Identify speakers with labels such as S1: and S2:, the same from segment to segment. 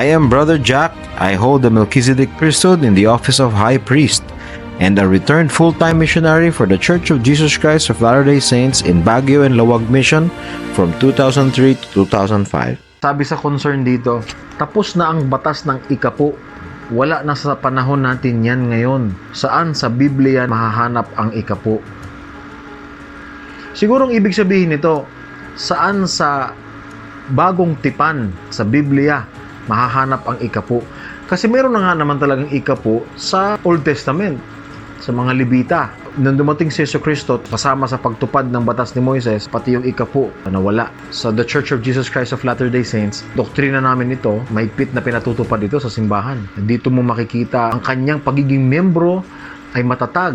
S1: I am Brother Jack. I hold the Melchizedek priesthood in the office of High Priest and a returned full-time missionary for the Church of Jesus Christ of Latter-day Saints in Baguio and Lawag Mission from 2003 to 2005. Sabi sa concern dito, tapos na ang batas ng ikapo. Wala na sa panahon natin yan ngayon. Saan sa Biblia mahahanap ang ikapo? Sigurong ibig sabihin nito, saan sa bagong tipan sa Biblia mahahanap ang ikapo? Kasi meron na nga naman talagang ikapo sa Old Testament, sa mga Libita. Nung dumating si Yeso Cristo, kasama sa pagtupad ng batas ni Moises, pati yung ikapo, nawala. Sa The Church of Jesus Christ of Latter-day Saints, doktrina namin ito, mahigpit na pinatutupad ito sa simbahan. Dito mo makikita ang kanyang pagiging membro ay matatag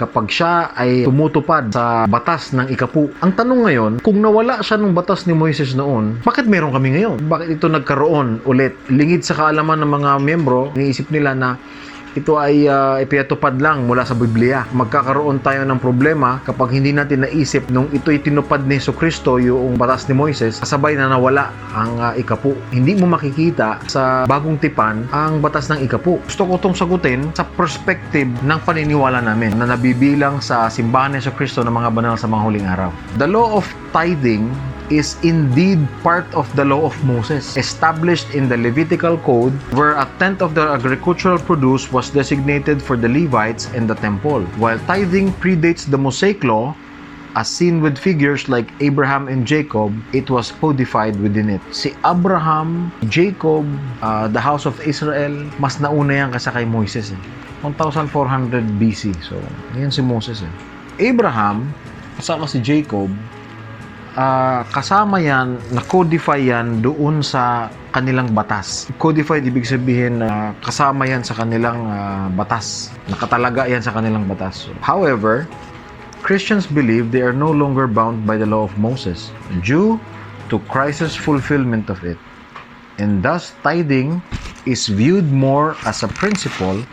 S1: kapag siya ay tumutupad sa batas ng ikapu. Ang tanong ngayon, kung nawala siya ng batas ni Moises noon, bakit meron kami ngayon? Bakit ito nagkaroon ulit? Lingid sa kaalaman ng mga membro, iniisip nila na ito ay uh, ipinatupad lang mula sa Biblia. Magkakaroon tayo ng problema kapag hindi natin naisip nung ito'y tinupad ni Yeso Kristo yung batas ni Moises, kasabay na nawala ang uh, ikapu. Hindi mo makikita sa bagong tipan ang batas ng ikapu. Gusto ko itong sagutin sa perspective ng paniniwala namin na nabibilang sa simbahan ni Yeso Kristo ng mga banal sa mga huling araw. The law of tithing is indeed part of the law of Moses, established in the Levitical Code, where a tenth of the agricultural produce was designated for the Levites and the temple. While tithing predates the Mosaic law, as seen with figures like Abraham and Jacob, it was codified within it. Si Abraham, Jacob, uh, the house of Israel, mas nauna yan kasi kay Moises. Eh. 1400 BC. So, yan si Moses. Eh. Abraham, kasama si Jacob, uh, kasama yan, na-codify yan doon sa kanilang batas. Codified, ibig sabihin na uh, kasama yan sa kanilang uh, batas. Nakatalaga yan sa kanilang batas. However, Christians believe they are no longer bound by the law of Moses due to Christ's fulfillment of it. And thus, tithing is viewed more as a principle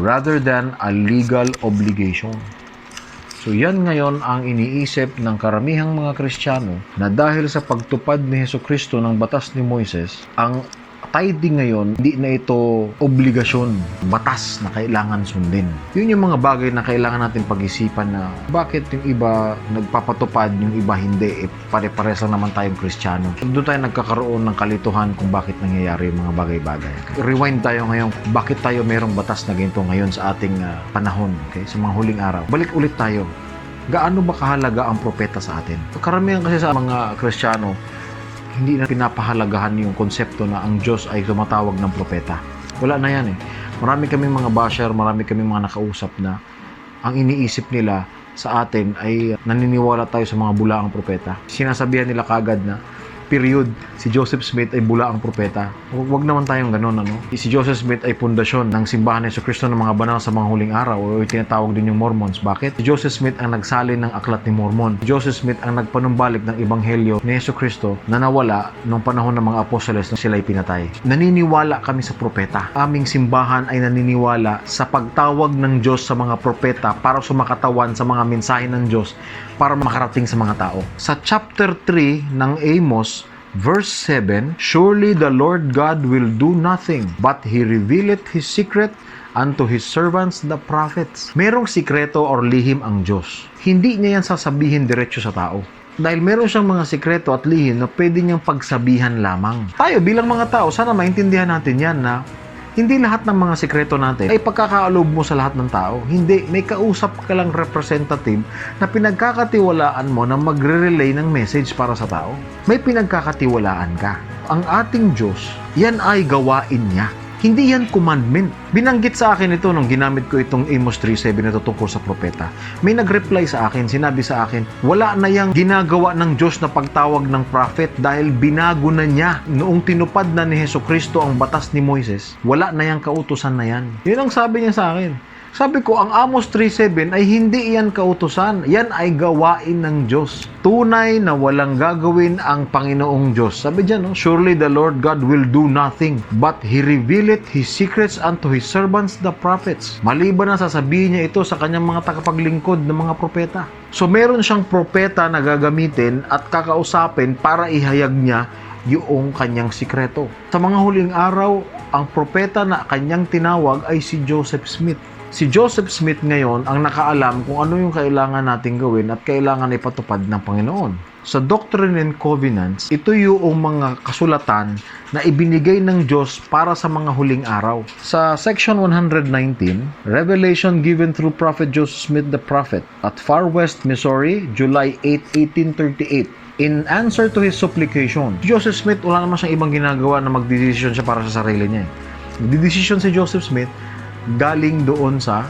S1: rather than a legal obligation. So yan ngayon ang iniisip ng karamihang mga Kristiyano na dahil sa pagtupad ni Heso Kristo ng batas ni Moises, ang tithing ngayon, hindi na ito obligasyon, batas na kailangan sundin. Yun yung mga bagay na kailangan natin pag-isipan na bakit yung iba nagpapatupad, yung iba hindi, eh, pare-pares lang naman tayong kristyano. Doon tayo nagkakaroon ng kalituhan kung bakit nangyayari yung mga bagay-bagay. Rewind tayo ngayon, bakit tayo mayroong batas na ganito ngayon sa ating uh, panahon, okay? sa mga huling araw. Balik ulit tayo gaano ba kahalaga ang propeta sa atin? Karamihan kasi sa mga Kristiyano, hindi na pinapahalagahan yung konsepto na ang Diyos ay tumatawag ng propeta. Wala na yan eh. Marami kaming mga basher, marami kaming mga nakausap na ang iniisip nila sa atin ay naniniwala tayo sa mga bulaang propeta. Sinasabihan nila kagad na period, si Joseph Smith ay bula ang propeta. Huwag naman tayong ganun, ano? Si Joseph Smith ay pundasyon ng simbahan ni Kristo ng mga banal sa mga huling araw o tinatawag din yung Mormons. Bakit? Si Joseph Smith ang nagsalin ng aklat ni Mormon. Si Joseph Smith ang nagpanumbalik ng ebanghelyo ni Yesu Kristo na nawala nung panahon ng mga apostoles na sila'y pinatay. Naniniwala kami sa propeta. Aming simbahan ay naniniwala sa pagtawag ng Diyos sa mga propeta para sumakatawan sa mga mensahe ng Diyos para makarating sa mga tao. Sa chapter 3 ng Amos, Verse 7, Surely the Lord God will do nothing, but He revealeth His secret unto His servants the prophets. Merong sikreto or lihim ang Diyos. Hindi niya yan sasabihin diretso sa tao. Dahil meron siyang mga sikreto at lihim na pwede niyang pagsabihan lamang. Tayo bilang mga tao, sana maintindihan natin yan na hindi lahat ng mga sikreto natin ay pagkakaaloob mo sa lahat ng tao. Hindi, may kausap ka lang representative na pinagkakatiwalaan mo na magre-relay ng message para sa tao. May pinagkakatiwalaan ka. Ang ating Diyos, yan ay gawain niya. Hindi yan commandment. Binanggit sa akin ito nung ginamit ko itong Amos 3.7 na tungkol sa propeta. May nag-reply sa akin, sinabi sa akin, wala na yang ginagawa ng Diyos na pagtawag ng prophet dahil binago na niya noong tinupad na ni Heso Kristo ang batas ni Moises. Wala na yang kautusan na yan. Yun ang sabi niya sa akin. Sabi ko, ang Amos 3.7 ay hindi iyan kautusan. Yan ay gawain ng Diyos. Tunay na walang gagawin ang Panginoong Diyos. Sabi dyan, no? Surely the Lord God will do nothing, but He revealeth His secrets unto His servants the prophets. Maliban na sasabihin niya ito sa kanyang mga tagapaglingkod ng mga propeta. So meron siyang propeta na gagamitin at kakausapin para ihayag niya yung kanyang sikreto. Sa mga huling araw, ang propeta na kanyang tinawag ay si Joseph Smith. Si Joseph Smith ngayon ang nakaalam kung ano yung kailangan nating gawin at kailangan ipatupad ng Panginoon. Sa Doctrine and Covenants, ito yung mga kasulatan na ibinigay ng Diyos para sa mga huling araw. Sa section 119, Revelation given through Prophet Joseph Smith the Prophet at Far West, Missouri, July 8, 1838. In answer to his supplication, Joseph Smith wala naman siyang ibang ginagawa na magdedesisyon siya para sa sarili niya. Magdedesisyon si Joseph Smith galing doon sa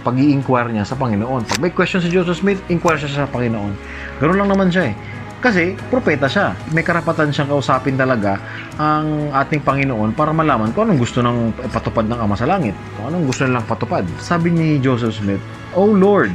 S1: pag inquire niya sa Panginoon. Pag may question si Joseph Smith, inquire siya sa Panginoon. Ganun lang naman siya eh. Kasi, propeta siya. May karapatan siyang kausapin talaga ang ating Panginoon para malaman kung anong gusto ng patupad ng Ama sa Langit. Kung anong gusto nilang patupad. Sabi ni Joseph Smith, O Lord,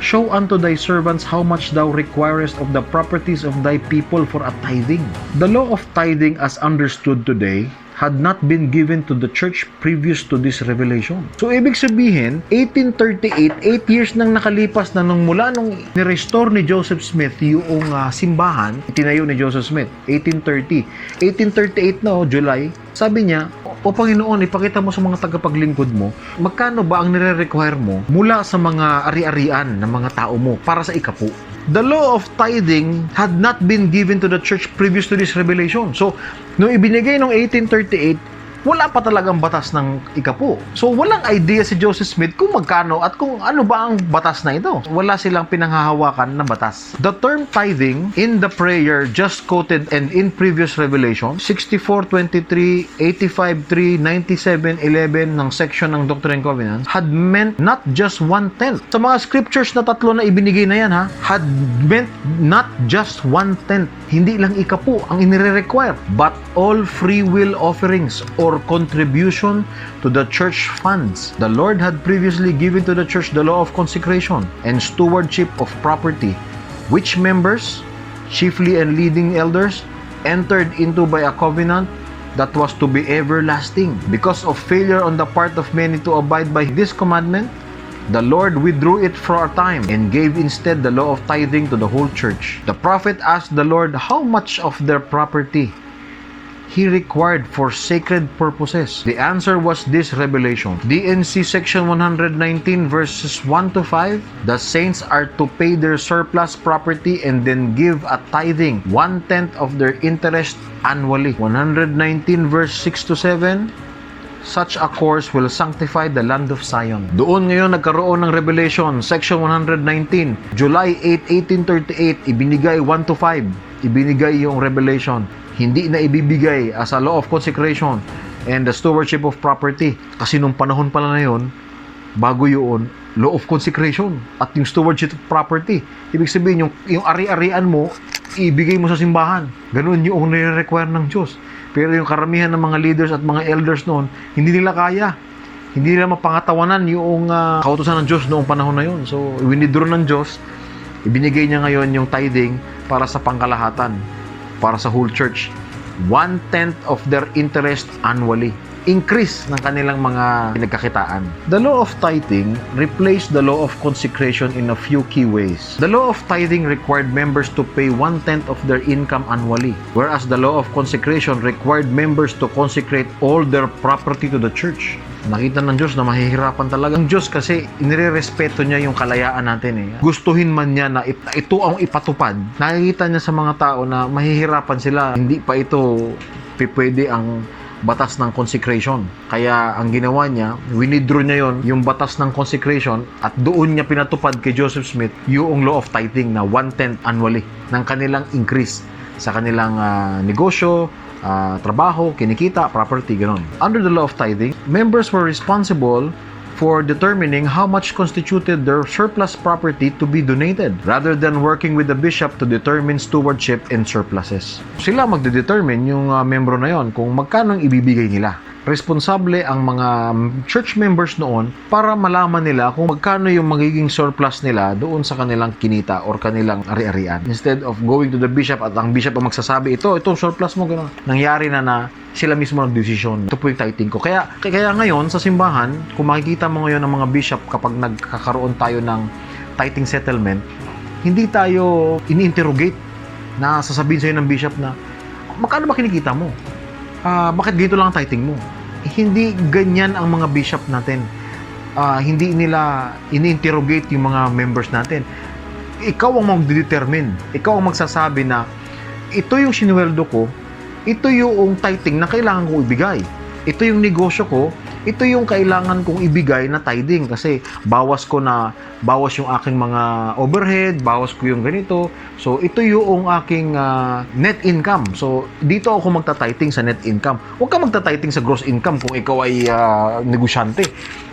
S1: Show unto thy servants how much thou requirest of the properties of thy people for a tithing. The law of tithing as understood today had not been given to the church previous to this revelation. So, ibig sabihin, 1838, 8 years nang nakalipas na nung mula nung ni-restore ni Joseph Smith yung ah, simbahan, itinayo ni Joseph Smith, 1830. 1838 na, oh, July, sabi niya, o Panginoon, ipakita mo sa mga tagapaglingkod mo, magkano ba ang nire-require mo mula sa mga ari-arian ng mga tao mo para sa ikapu? The law of tithing had not been given to the church previous to this revelation. So, nung ibinigay noong 1838, wala pa talagang batas ng ikapu. So, walang idea si Joseph Smith kung magkano at kung ano ba ang batas na ito. Wala silang pinanghahawakan na batas. The term tithing in the prayer just quoted and in previous revelation, 64.23, 85.3, 97.11 ng section ng Doctrine and Covenants, had meant not just one-tenth. Sa mga scriptures na tatlo na ibinigay na yan ha, had meant not just one-tenth. Hindi lang ikapu ang inire-require, but all free will offerings or contribution to the church funds. The Lord had previously given to the church the law of consecration and stewardship of property, which members, chiefly and leading elders, entered into by a covenant that was to be everlasting. Because of failure on the part of many to abide by this commandment, the Lord withdrew it for a time and gave instead the law of tithing to the whole church. The prophet asked the Lord how much of their property he required for sacred purposes. The answer was this revelation. DNC section 119 verses 1 to 5. The saints are to pay their surplus property and then give a tithing, one-tenth of their interest annually. 119 verse 6 to 7. Such a course will sanctify the land of Zion. Doon ngayon nagkaroon ng Revelation, section 119, July 8, 1838, ibinigay 1 to 5. Ibinigay yung Revelation. Hindi na ibibigay as a law of consecration and the stewardship of property. Kasi nung panahon pala na yun, bago yun, law of consecration at yung stewardship of property. Ibig sabihin, yung, yung ari-arian mo, ibigay mo sa simbahan. Ganun yung nire-require ng Diyos. Pero yung karamihan ng mga leaders at mga elders noon, hindi nila kaya. Hindi nila mapangatawanan yung uh, kautosan ng Diyos noong panahon na yun. So, winidraw ng Diyos, ibinigay niya ngayon yung tithing para sa pangkalahatan, para sa whole church. One-tenth of their interest annually increase ng kanilang mga pinagkakitaan. The law of tithing replaced the law of consecration in a few key ways. The law of tithing required members to pay one-tenth of their income annually, whereas the law of consecration required members to consecrate all their property to the church. Nakita ng Diyos na mahihirapan talaga. Ang Diyos kasi inirerespeto niya yung kalayaan natin eh. Gustuhin man niya na it- ito ang ipatupad. Nakikita niya sa mga tao na mahihirapan sila. Hindi pa ito pwede ang batas ng consecration. Kaya ang ginawa niya, winidraw niya yon yung batas ng consecration at doon niya pinatupad kay Joseph Smith yung law of tithing na one-tenth annually ng kanilang increase sa kanilang ah, negosyo, ah, trabaho, kinikita, property, gano'n. Under the law of tithing, members were responsible for determining how much constituted their surplus property to be donated rather than working with the bishop to determine stewardship and surpluses. Sila magde-determine yung uh, membro na yon kung magkano ibibigay nila. Responsable ang mga church members noon para malaman nila kung magkano yung magiging surplus nila doon sa kanilang kinita or kanilang ari-arian. Instead of going to the bishop at ang bishop ang magsasabi, ito, ito surplus mo, gano'n. Nangyari na na sila mismo ng decision. Ito po yung tithing ko. Kaya, kaya ngayon sa simbahan, kung makikita mo ngayon ng mga bishop kapag nagkakaroon tayo ng tithing settlement, hindi tayo ini-interrogate na sasabihin sa'yo ng bishop na magkano ba kinikita mo? Ah, bakit dito lang ang tithing mo? Hindi ganyan ang mga bishop natin. Ah, hindi nila ini-interrogate yung mga members natin. Ikaw ang mag-determine. Ikaw ang magsasabi na ito yung sinuweldo ko, ito yung tithing na kailangan kong ibigay. Ito yung negosyo ko, ito yung kailangan kong ibigay na tithing kasi bawas ko na bawas yung aking mga overhead, bawas ko yung ganito. So ito yung aking ah, net income. So dito ako magta-tithing sa net income. Huwag ka magta-tithing sa gross income kung ikaw ay ah, negosyante.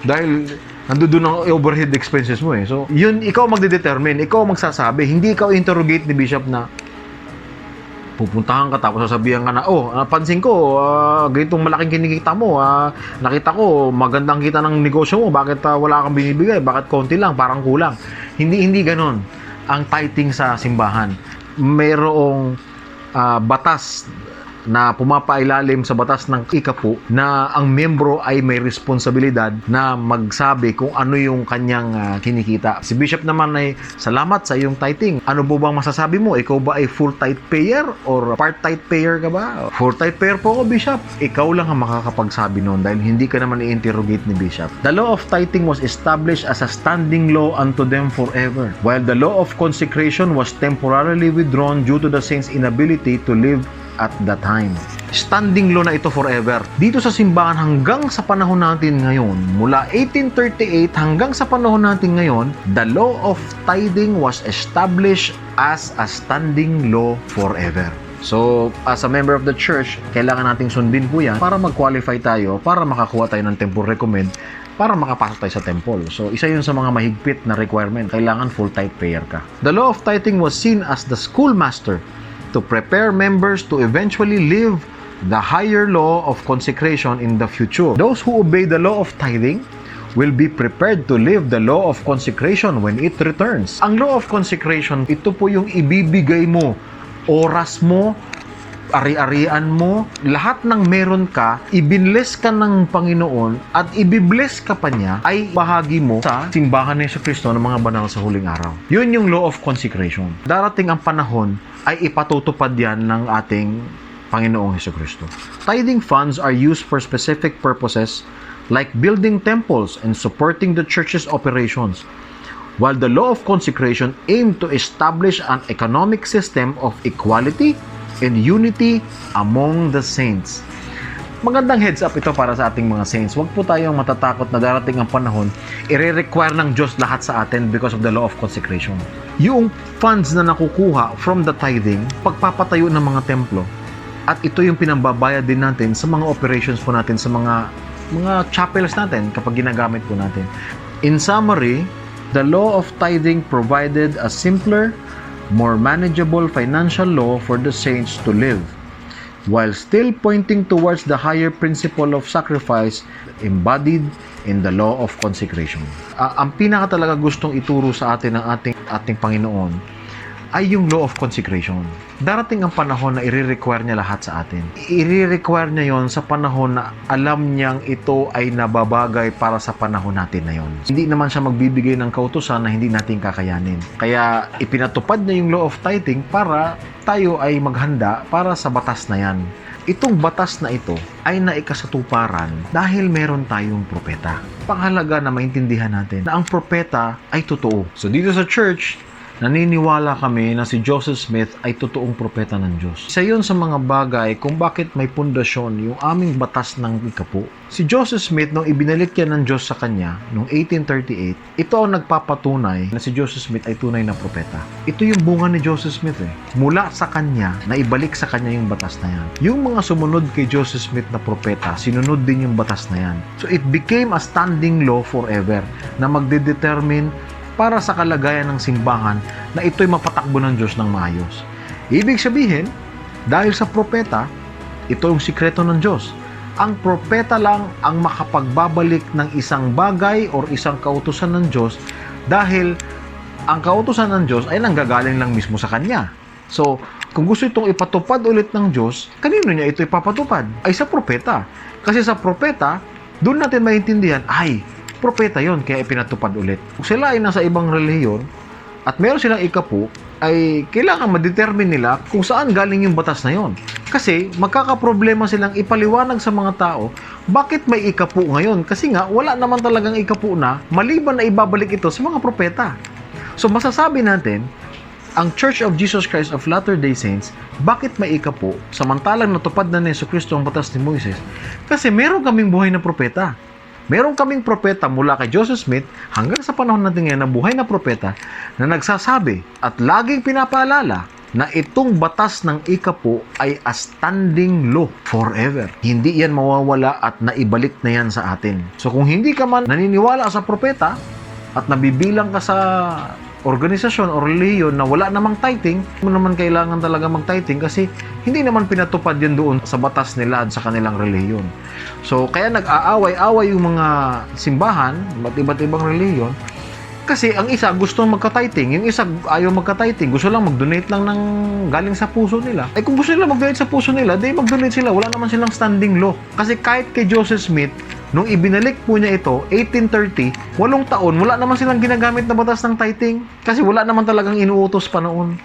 S1: Dahil nandoon ang overhead expenses mo eh. So yun ikaw magde-determine, ikaw magsasabi, hindi ikaw interrogate ni bishop na pupuntahan ka tapos sasabihan ka na, oh, napansin ko, ah, ganitong malaking kinikita mo, ah, nakita ko, magandang kita ng negosyo mo, bakit ah, wala kang binibigay, bakit konti lang, parang kulang. Hindi, hindi ganon ang tithing sa simbahan. Mayroong ah, batas na pumapailalim sa batas ng ikapu na ang membro ay may responsibilidad na magsabi kung ano yung kanyang ah, kinikita. Si Bishop naman ay salamat sa iyong tithing. Ano po bang masasabi mo? Ikaw ba ay full tithe payer or part tithe payer ka ba? Full tithe payer po ako, Bishop. Ikaw lang ang makakapagsabi noon dahil hindi ka naman i-interrogate ni Bishop. The law of tithing was established as a standing law unto them forever, while the law of consecration was temporarily withdrawn due to the saints' inability to live at that time. Standing law na ito forever. Dito sa simbahan hanggang sa panahon natin ngayon, mula 1838 hanggang sa panahon natin ngayon, the law of tithing was established as a standing law forever. So, as a member of the church, kailangan nating sundin po yan para mag-qualify tayo, para makakuha tayo ng temple recommend, para makapasok tayo sa temple. So, isa yun sa mga mahigpit na requirement. Kailangan full tithe payer ka. The law of tithing was seen as the schoolmaster to prepare members to eventually live the higher law of consecration in the future. Those who obey the law of tithing will be prepared to live the law of consecration when it returns. Ang law of consecration, ito po yung ibibigay mo, oras mo, ari-arian mo, lahat ng meron ka, ibinless ka ng Panginoon at ibibless ka pa niya ay bahagi mo sa simbahan ni Yesu Kristo ng mga banal sa huling araw. Yun yung law of consecration. Darating ang panahon ay ipatutupad yan ng ating Panginoong Heso Kristo. Tithing funds are used for specific purposes like building temples and supporting the church's operations while the law of consecration aimed to establish an economic system of equality and unity among the saints. Magandang heads up ito para sa ating mga saints. Huwag po tayong matatakot na darating ang panahon, ire-require ng Diyos lahat sa atin because of the law of consecration. Yung funds na nakukuha from the tithing, pagpapatayo ng mga templo, at ito yung pinambabayad din natin sa mga operations po natin, sa mga mga chapels natin kapag ginagamit po natin. In summary, the law of tithing provided a simpler, more manageable financial law for the saints to live, while still pointing towards the higher principle of sacrifice embodied in the law of consecration. Ah, ang pinaka talaga gustong ituro sa atin ng ating ating Panginoon ay yung law of consecration. Darating ang panahon na i-require niya lahat sa atin. I-require niya yon sa panahon na alam niyang ito ay nababagay para sa panahon natin na yon. Hindi naman siya magbibigay ng kautusan na hindi natin kakayanin. Kaya ipinatupad niya yung law of tithing para tayo ay maghanda para sa batas na yan. Itong batas na ito ay naikasatuparan dahil meron tayong propeta. Panghalaga na maintindihan natin na ang propeta ay totoo. So dito sa church, naniniwala kami na si Joseph Smith ay totoong propeta ng Diyos. Isa yun sa mga bagay kung bakit may pundasyon yung aming batas ng ikapo. Si Joseph Smith, nung ibinalik yan ng Diyos sa kanya, noong 1838, ito ang nagpapatunay na si Joseph Smith ay tunay na propeta. Ito yung bunga ni Joseph Smith eh. Mula sa kanya, na ibalik sa kanya yung batas na yan. Yung mga sumunod kay Joseph Smith na propeta, sinunod din yung batas na yan. So it became a standing law forever na magdedetermine para sa kalagayan ng simbahan na ito'y mapatakbo ng Diyos ng maayos. Ibig sabihin, dahil sa propeta, ito yung sikreto ng Diyos. Ang propeta lang ang makapagbabalik ng isang bagay or isang kautusan ng Diyos dahil ang kautusan ng Diyos ay nanggagaling lang mismo sa Kanya. So, kung gusto itong ipatupad ulit ng Diyos, kanino niya ito ipapatupad? Ay sa propeta. Kasi sa propeta, doon natin maintindihan, ay, propeta yon kaya ipinatupad ulit. Kung sila ay nasa ibang relihiyon at meron silang ikapu, ay kailangan ma-determine nila kung saan galing yung batas na yon. Kasi magkakaproblema silang ipaliwanag sa mga tao bakit may ikapu ngayon. Kasi nga wala naman talagang ikapu na maliban na ibabalik ito sa mga propeta. So masasabi natin, ang Church of Jesus Christ of Latter-day Saints, bakit may ikapu samantalang natupad na ni Yesu Kristo ang batas ni Moises? Kasi meron kaming buhay na propeta. Meron kaming propeta mula kay Joseph Smith hanggang sa panahon natin ngayon na buhay na propeta na nagsasabi at laging pinapaalala na itong batas ng ikapu ay a standing law forever. Hindi yan mawawala at naibalik na yan sa atin. So kung hindi ka man naniniwala sa propeta at nabibilang ka sa organisasyon o reliyon na wala namang tithing, mo naman kailangan talaga mag-tithing kasi hindi naman pinatupad yan doon sa batas nila at sa kanilang reliyon. So, kaya nag-aaway-away yung mga simbahan, iba't iba't ibang reliyon, kasi ang isa gusto magka-tithing, yung isa ayaw magka-tithing, gusto lang mag-donate lang ng galing sa puso nila. Eh kung gusto nila mag-donate sa puso nila, di mag-donate sila. Wala naman silang standing law. Kasi kahit kay Joseph Smith, nung ibinalik po niya ito, 1830, walong taon, wala naman silang ginagamit na batas ng tithing. Kasi wala naman talagang inuutos pa noon.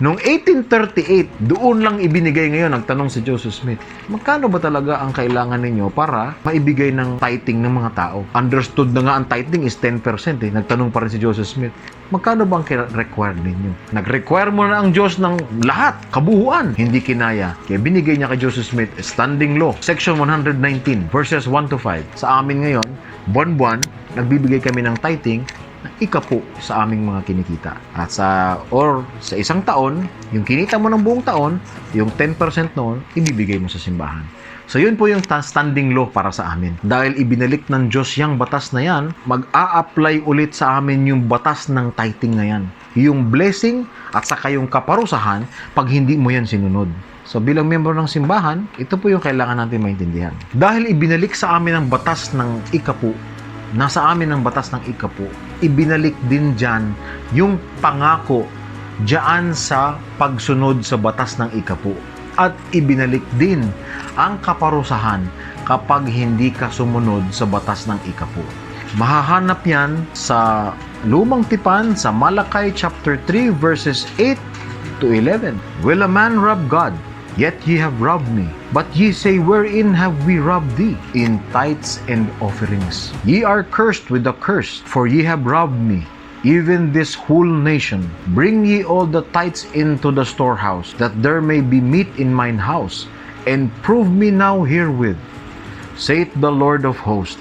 S1: Noong 1838, doon lang ibinigay ngayon, nagtanong si Joseph Smith, magkano ba talaga ang kailangan ninyo para maibigay ng tithing ng mga tao? Understood na nga ang tithing is 10% eh. Nagtanong pa rin si Joseph Smith, magkano bang require ninyo? Nag-require mo na ang Diyos ng lahat, kabuuan. Hindi kinaya. Kaya binigay niya kay Joseph Smith, standing law, section 119, verses 1 to 5. Sa amin ngayon, buwan-buwan, nagbibigay kami ng tithing na ikapo sa aming mga kinikita. At sa, or sa isang taon, yung kinita mo ng buong taon, yung 10% noon, ibibigay mo sa simbahan. So yun po yung ta- standing law para sa amin. Dahil ibinalik ng Diyos yung batas na yan, mag-a-apply ulit sa amin yung batas ng tithing na yan. Yung blessing at saka yung kaparusahan pag hindi mo yan sinunod. So bilang miyembro ng simbahan, ito po yung kailangan natin maintindihan. Dahil ibinalik sa amin ang batas ng ikapu, nasa amin ang batas ng ikapu, ibinalik din dyan yung pangako dyan sa pagsunod sa batas ng ikapu. At ibinalik din ang kaparusahan kapag hindi ka sumunod sa batas ng ikapu. Mahahanap yan sa lumang tipan sa Malakay chapter 3 verses 8 to 11. Will a man rob God? Yet ye have robbed me. But ye say, Wherein have we robbed thee? In tithes and offerings. Ye are cursed with a curse, for ye have robbed me. Even this whole nation. Bring ye all the tithes into the storehouse, that there may be meat in mine house. And prove me now herewith, saith the Lord of hosts,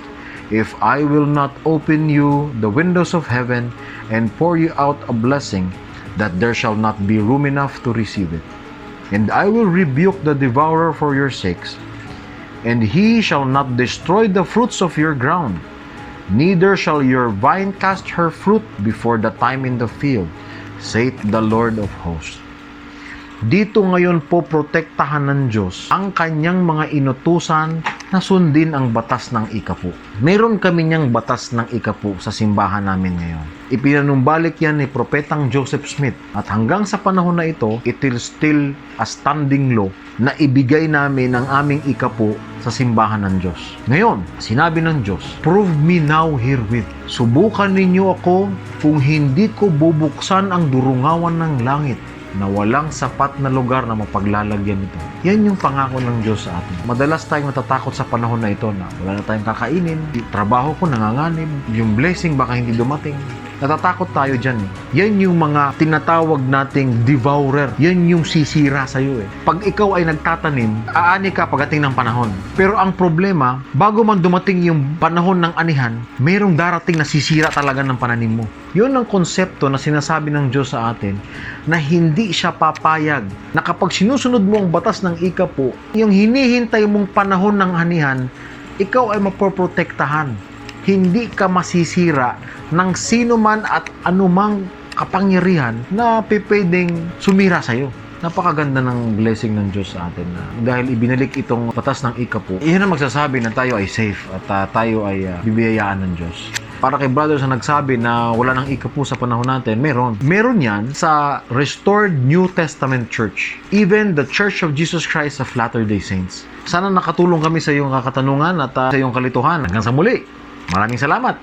S1: if I will not open you the windows of heaven and pour you out a blessing, that there shall not be room enough to receive it. And I will rebuke the devourer for your sakes, and he shall not destroy the fruits of your ground, neither shall your vine cast her fruit before the time in the field, saith the Lord of hosts. Dito ngayon po protektahan ng Diyos ang kanyang mga inutusan na sundin ang batas ng ikapu. Meron kami niyang batas ng ikapu sa simbahan namin ngayon. Ipinanumbalik yan ni Propetang Joseph Smith at hanggang sa panahon na ito, it is still a standing law na ibigay namin ang aming ikapu sa simbahan ng Diyos. Ngayon, sinabi ng Diyos, Prove me now herewith. Subukan ninyo ako kung hindi ko bubuksan ang durungawan ng langit na walang sapat na lugar na mapaglalagyan ito. Yan yung pangako ng Diyos sa atin. Madalas tayong natatakot sa panahon na ito na wala na tayong kakainin, trabaho ko nanganganib, yung blessing baka hindi dumating. Natatakot tayo dyan. eh. Yan yung mga tinatawag nating devourer. Yan yung sisira sa'yo eh. Pag ikaw ay nagtatanim, aani ka pagdating ng panahon. Pero ang problema, bago man dumating yung panahon ng anihan, merong darating na sisira talaga ng pananim mo. Yun ang konsepto na sinasabi ng Diyos sa atin na hindi siya papayag na kapag sinusunod mo ang batas ng ikapo, yung hinihintay mong panahon ng anihan, ikaw ay mapoprotektahan. Hindi ka masisira ng sino man at anumang kapangyarihan na pipwedeng sumira sa'yo. Napakaganda ng blessing ng Diyos sa atin na dahil ibinalik itong batas ng ikapo, iyan ang magsasabi na tayo ay safe at ah, tayo ay ah, bibiyayaan ng Diyos. Para kay brothers na nagsabi na wala nang ikapu sa panahon natin, meron. Meron yan sa Restored New Testament Church. Even the Church of Jesus Christ of Latter-day Saints. Sana nakatulong kami sa iyong katanungan at ah, sa iyong kalituhan. Hanggang sa muli. Maraming salamat.